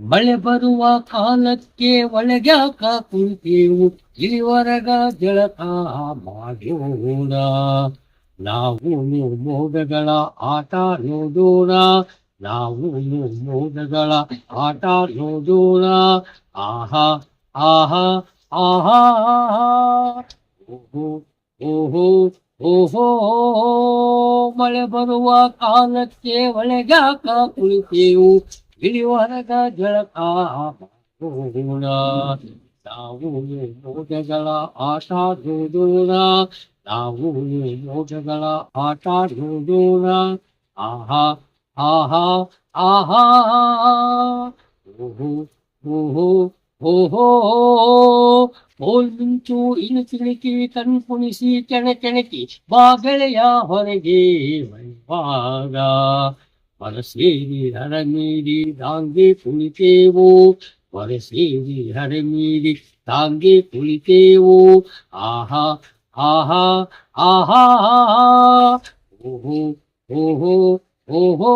ಮಳೆ ಬರುವ ಕಾಲಕ್ಕೆ ಒಳಗ್ಯಾಕ ಕುಂತೀವು, ಇಲ್ಲಿವರೆಗ ಜಳಕ ಮಾಡೋಣ ನಾವು ಮೋಡಗಳ ಆಟ ನೋಡೋಣ, ನಾವು ಮೋಡಗಳ ಆಟ ನೋಡೋಣ. ಆಹಾ ಆಹಾ ಆಹಾ ಓಹೋ ಓಹೋ ಓಹೋ ಮಳೆ ಬರುವ ಕಾಲಕ್ಕೆ ಒಳಗ್ಯಾಕ ಕುಳಿತೇವು ಇಳಿವರೆಗ ಜಳಕ ಮಾಡೋಣ ನಾವು ಯೋಗಗಳ ಆಟ ನೋಡೋಣ ನಾವು ಯೋಗಗಳ ಆಟ ನೋಡೋಣ ಆಹಾ ಆಹಾ ಆಹಾ. ಓಹೋ ಓಹೋ ಓಹೋ. ಓಲ್ ಮಿಂಚು, ಇನ್ನು ತಿಳುಕಿ ಕಣ್ ಕುಣಿಸಿ ಕೆಣ ಕೆಣಕಿ ಬಾಗಳೆಯ ಹೊರಗೆ ಬರುವಾಗ ಹೊರಸೇರಿ ಹರಮೀರಿ ದಾಂಗೆ ಕುಳಿತೇವು ಹೊರಸೇರಿ ಹರಮೀರಿ ದಾಂಗೆ ಕುಳಿತೇವು ಆಹಾ ಆಹಾ ಆಹಾ ಓಹೋ ಓಹೋ ಓಹೋ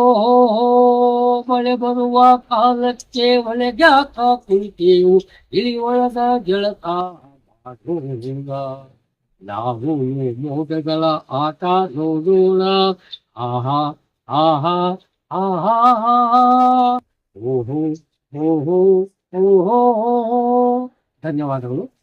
ಮಳೆ ಬರುವ ಕಾಲಕ್ಕೆ ಒಳಗ್ಯಾಕ ಕುಳಿತೇವು ಇಳಿಯೊಳಗ ಜಳಕ ಮಾಡೋಣ ನಾವು ಮೋಡಗಳ ಆಟ ನೋಡೋಣ ಆಹಾ ಆಹಾ ಆಹಾ ಓಹೋ ಓಹೋ ಓಹೋ. ಧನ್ಯವಾದಗಳು.